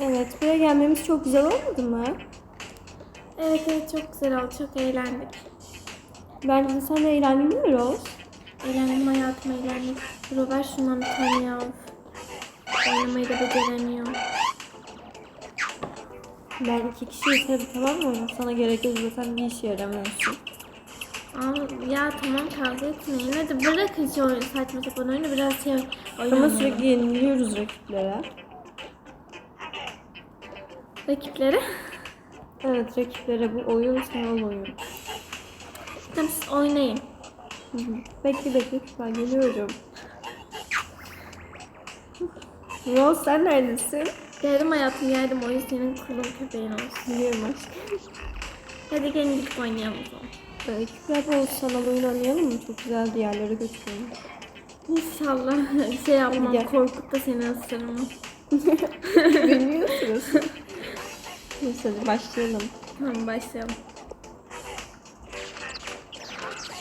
Evet, buraya gelmemiz çok güzel olmadı mı? Evet evet çok güzel oldu. Çok eğlendik. Bence de sen de eğlendin mi Rose? Eğlendim hayatım eğlendim. Robert şundan bir tane ya. Oynamayı da beceremiyor. Ben iki kişi yeter tamam mı? Sana gerek yok zaten bir işe yaramıyorsun. Abi ya tamam kavga etmeyin. Hadi bırakın şu oyunu, saçma sapan oyunu biraz şey Ama oynayalım. sürekli yeniliyoruz rakiplere. Rakiplere. Evet rakiplere bu oyun sanal oyun. Tamam siz oynayın. Hı hı. Bekle bekle ben geliyorum. Rose sen neredesin? Geldim hayatım geldim. Oyun senin kulun köpeğin olsun. Biliyorum aşkım. Hadi gelin gidip oynayalım o zaman. Ekipler bu sanal oyun oynayalım mı? Çok güzel yerlere götürelim. İnşallah şey yapmam. gel. Korkup da seni ısırmam. Bilmiyorsunuz. Neyse hadi başlayalım. Tamam başlayalım.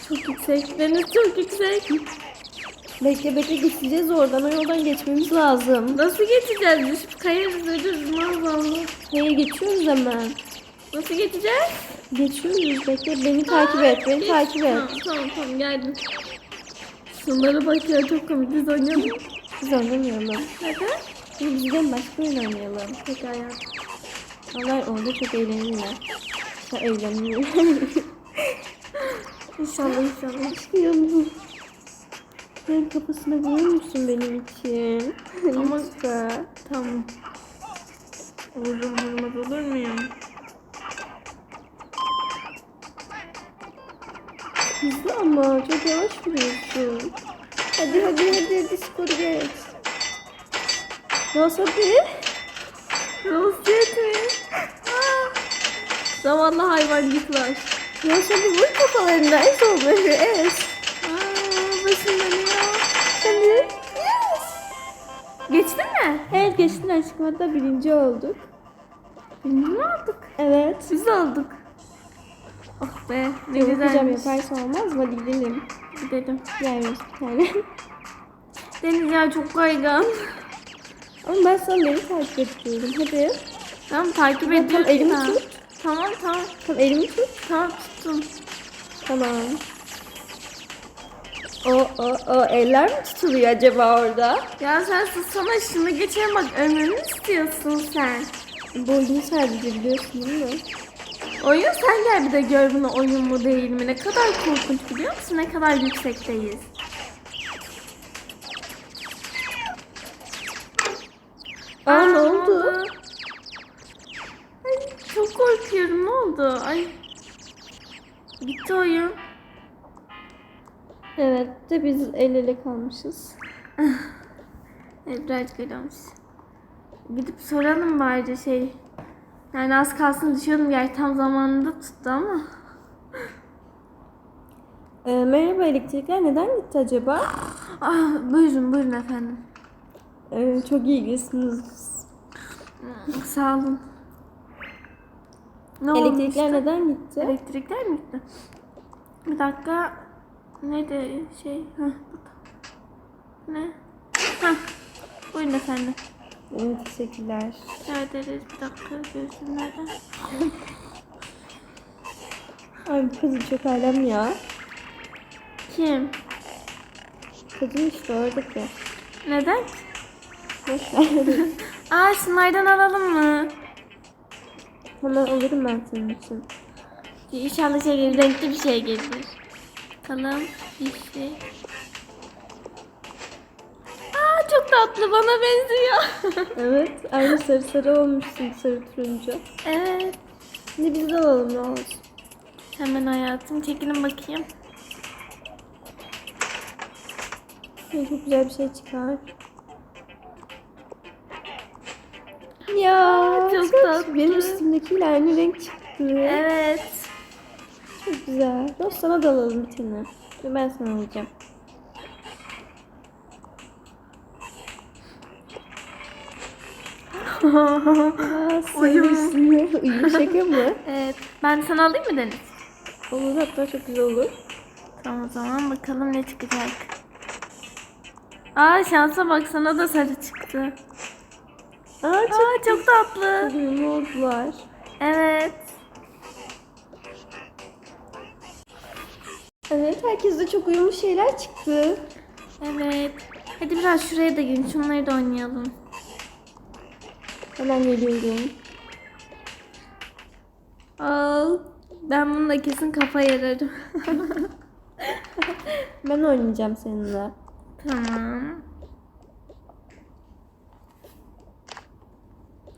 Çok yüksek. Deniz çok yüksek. Bekle bekle geçeceğiz oradan. O yoldan geçmemiz lazım. Nasıl geçeceğiz? Düşüp kayarız ölürüz maazallah. Neye geçiyoruz hemen? Nasıl geçeceğiz? Geçiyoruz bekle. Beni takip et. Beni Geç. takip et. Tamam tamam tamam geldim. Şunlara bak ya çok komik biz oynayalım. Biz oynamayalım. Neden? Biz de başka oyun oynayalım. Peki Onlar orada çok eğlenirler. Sen eğlenmiyor. İnşallah inşallah. Aşkım. Sen kafasına vurur musun benim için? Ama- Lütfen. Tamam. Vururum vurmaz olur muyum? Hızlı ama çok yavaş vuruyorsun. Hadi hadi hadi hadi skoru geç. Nasıl hadi? Rozet mi? Zavallı hayvancıklar. Hadi vur kafalarına es onları es. Aa, başım dönüyor. Hadi. Geçtin mi? Evet geçtin aşkım hatta birinci olduk. Birinci mi olduk? Evet. Biz olduk. Oh be ne hocam güzelmiş. yaparsa olmaz mı? Hadi gidelim. Gidelim. Gel Rose bir tane. Deniz ya çok kaygan. Ama ben sana beni takip ediyorum. Hadi. Tamam takip Tamam, ediyorum. elimi tut. Tamam tamam. Tamam elimi tut. Tamam tuttum. Tamam. O o o eller mi tutuluyor acaba orada? Ya sen sussana şunu geçelim bak ömrümü istiyorsun sen. Boyunu sadece biliyorsun değil mi? Oyun sen gel bir de gör bunu oyun mu değil mi? Ne kadar korkunç biliyor musun? Ne kadar yüksekteyiz. Aa, ne oldu? Ay, çok korkuyorum ne oldu? Ay. Bitti oyun. Evet de biz el ele kalmışız. Öyle olmuş. Gidip soralım bari şey. Yani az kalsın düşüyordum gerçi tam zamanında tuttu ama. Ee, merhaba elektrikler neden gitti acaba? Ah, buyurun buyurun efendim. Ee, çok ilgilisiniz. Sağ olun. Ne Elektrikler olmuştu? neden gitti? Elektrikler mi gitti? Bir dakika. Neydi şey? Heh. Ne? Heh. Buyurun efendim. Evet teşekkürler. Rica ederiz. Bir dakika göğsüm nerede? Ay kadın çok alem ya. Kim? Kadın işte oradaki. Neden? Aa şunlardan alalım mı? Hemen alırım ben senin için. İnşallah şey gelir. Renkli bir şey gelir. Bakalım. Bir şey. Aa çok tatlı. Bana benziyor. Evet aynı sarı sarı olmuşsun sarı turuncu. evet. Şimdi biz de alalım ne olsun. Hemen hayatım. Çekilin bakayım. Ay, Çok güzel bir şey çıkar. Ya çok tatlı. Benim üstümdekiyle aynı renk çıktı. Evet. Çok güzel. Dost sana da alalım bir tane. Ben sana alacağım. Aa, Uyum. senin üstüne uyum şaka mı? evet. Ben sana alayım mı Deniz? Olur hatta çok güzel olur. Tamam o zaman bakalım ne çıkacak. Aa şansa bak sana da sarı çıktı. Aa çok Aa çok tatlı. uyumlu oldular. Evet. Evet herkeste çok uyumlu şeyler çıktı. Evet. Hadi biraz şuraya da gelin. Şunları da oynayalım. Hemen geliyorum. Al. Ben bununla kesin kafa yararım. Ben oynayacağım seninle. tamam.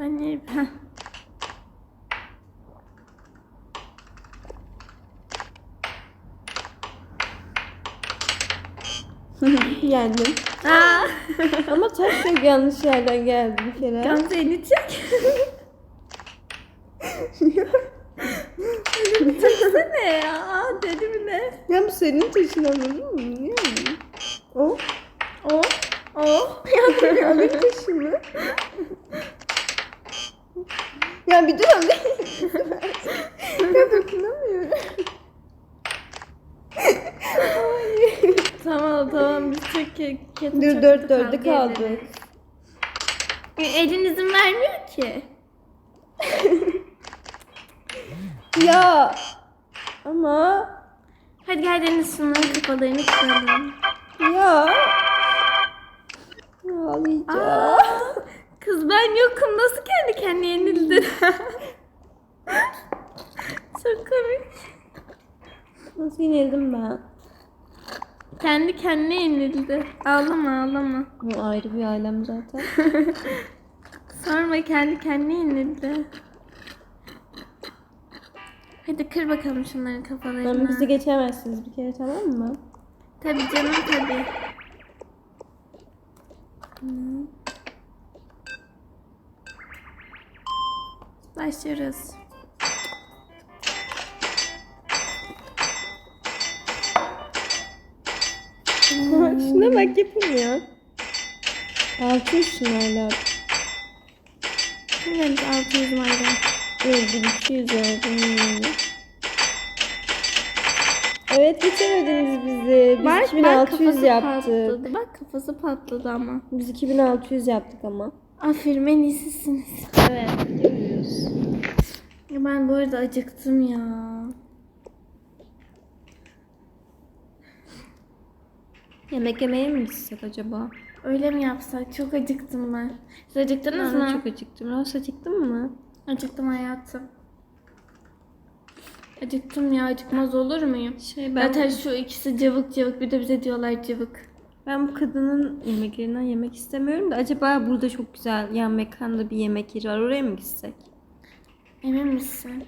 Ben ne? Heh. Yendim. Aa. Ama taş çok yanlış yerden geldi bir kere. Gamze elini çek. Çeksene ya. Aa, Deli mi ne? Ya bu senin taşın anladın mı? Niye mi? O? O. O. Ya benim taşım mı? Ya bir dur alayım. ya dokunamıyorum. Ay. Tamam tamam biz çok ke- kötü Dur çok dört dörde kavga ederiz. E, Elin izin vermiyor ki. Ya. Ama. Hadi gel Deniz şunların kafalarını kıralım. Ya. Ağlayacağım. Kız ben yokum nasıl kendi kendine yenildin? çok komik. Nasıl yenildim ben? Kendi kendine yenildi. Ağlama ağlama. Bu ayrı bir alem zaten. Sorma kendi kendine yenildi. Hadi kır bakalım şunların kafalarını. Ama bizi geçemezsiniz bir kere tamam mı? Tabii canım tabii. Başlıyoruz. Şuna bak yapılmıyor. Altı yaşın hala. Şimdi 600 mayda. Öldü 200 oldu. Evet geçemediniz bizi. Biz Bak, bak 2600 kafası yaptık. patladı. Bak kafası patladı ama. Biz 2600 yaptık ama. Aferin en iyisisiniz. Evet gidiyoruz. Ben bu arada acıktım ya. Yemek yemeye mi gitsek acaba? Öyle mi yapsak? Çok acıktım ben. Siz acıktınız Ben mı? çok acıktım. Rosa acıktın mı? Acıktım hayatım. Acıktım ya acıkmaz olur muyum? Şey ben, Zaten şu ikisi cıvık cıvık bir de bize diyorlar cıvık. ben bu kadının yemeklerinden yemek istemiyorum da acaba burada çok güzel yan mekanda bir yemek yeri var. Oraya mı gitsek? Emin misin?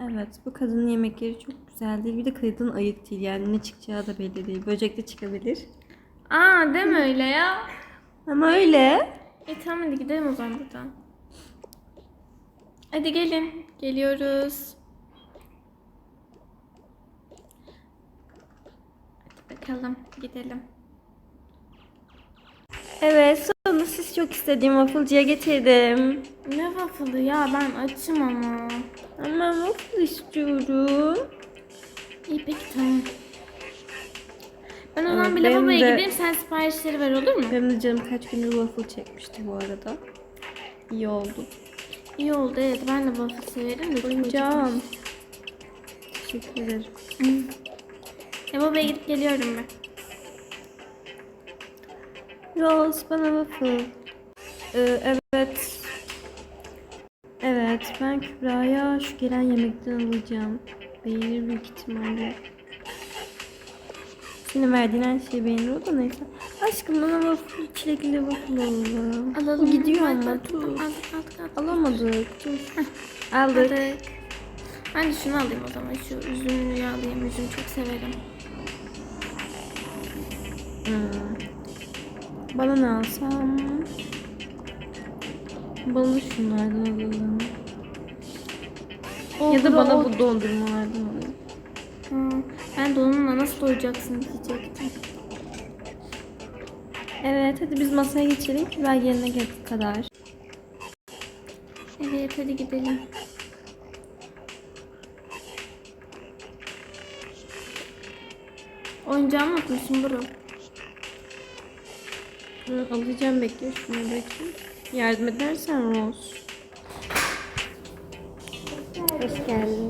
Evet bu kadının yemekleri çok güzel değil. Bir de kadın ayık değil yani ne çıkacağı da belli değil. Böcek de çıkabilir. Aa deme öyle ya. Ama öyle. E tamam hadi gidelim o zaman buradan. Hadi gelin. Geliyoruz. Hadi bakalım gidelim. Evet sonunda siz çok istediğim waffle'cıya getirdim. Ne waffle'ı ya ben açım ama. Ama waffle istiyorum. İyi peki tamam. Ben o zaman bir benim lavaboya de- gideyim sen siparişleri ver olur mu? Benim de canım kaç gündür waffle çekmişti bu arada. İyi oldu. İyi oldu evet ben de waffle severim de. çok. Teşekkür ederim. Lavaboya gidip geliyorum ben. Rose bana waffle. Ee, evet. Evet ben Kübra'ya şu gelen yemekten alacağım. Beğenir büyük ihtimalle. Senin verdiğin her şeyi beğenir o da neyse. Aşkım bana waffle, çilekli waffle alalım. Alalım. Gidiyor ama dur. Aldık aldık aldık. Alamadık. Dur. Aldık. Aldık. Ben de şunu alayım o zaman. Şu üzümlüyü alayım. Üzüm çok severim. Hmm. Bana ne alsam? Bana şunlardan alalım. ya da bana bu dondurmalardan alalım. Ben de onunla nasıl doyacaksın diyecektim. Evet hadi biz masaya geçelim ki ben yerine gel kadar. Evet hadi gidelim. Oyuncağımı unutmuşum bro. Hı, alacağım bekle şunu bakayım. Yardım edersen Rose. Hoş geldin.